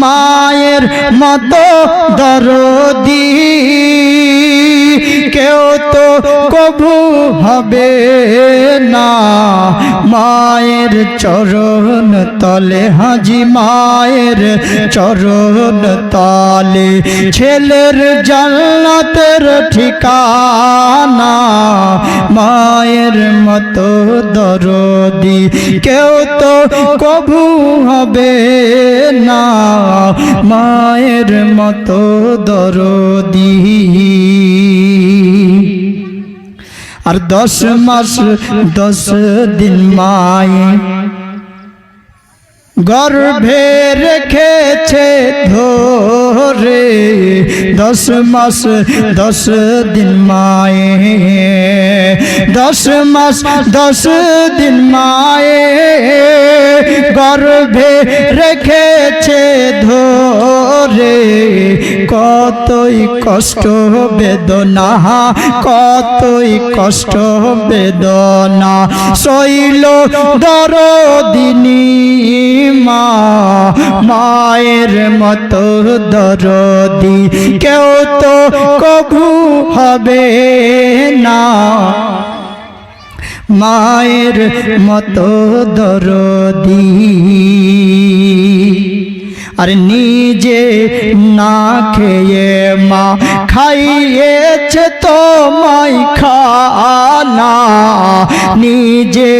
মায়ের মতো দরদি, কেউ তো কবু হবে না। মায়ের চরণ তলে, হাজি মায়ের চরণ তলে, ছেলের জান্নাতের ঠিকানা। মায়ের মতো দরদি, কেউ তো কবু হবে না। মায়ের মতো দরদি। আর দশ মাস, দশ দিন মায়ে গর্ভে রেখেছে ধরে। দশ মাস, দশ দিন মায়ে দশ মাস, দশ দিন মায়ে গর্ভে রেখেছে ধরে, কতই কষ্ট বেদনা, কতই কষ্ট বেদনা। শৈল দরদিনী মা, মায়ের মতো দরদি, কেউ তো কবু হবে না। মায়ের মতো দরদি। আর নিজে না খেয়ে মা খাইয়েছে তো মাই খানা নিজে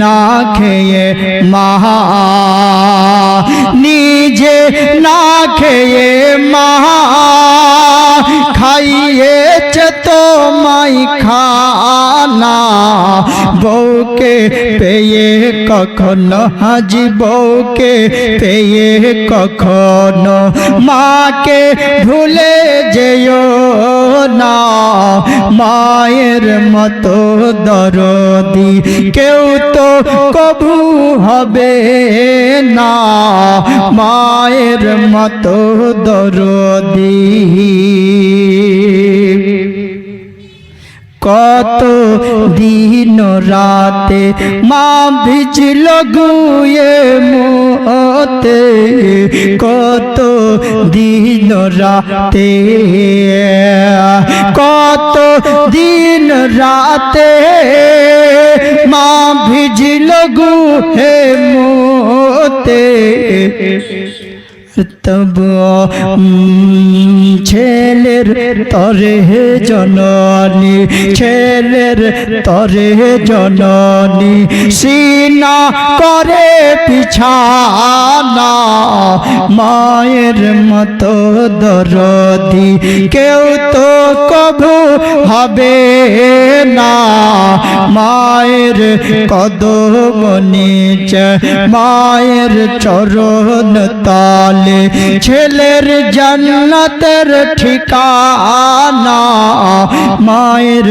না খেয়ে মা, নিজে না খেয়ে মা খাইয়েছে তো মাই খানা বউকে পেয়ে কখনো হাজি বউকে পেয়ে কখনো মাকে ভুলে যেও না। মায়ের মতো দরদি কেউ তো কবু হবে না। মায়ের মতো দরদি কত দিন রাতে মা ভিজল গুয়ে মোতে কত দিন রাতে কত দিন রাতে মা ভিজল গুহে মোতে তব ছেলের তরে জননী, ছেলের তরে জননী, সিনা করে পিছানা, মায়ের মতো দরদি, কেউ তো কবু হবে না। মায়ের কদম নিচে মায়ের চরণ তালে ছেলের জন্নতের ঠিকানা। মায়ের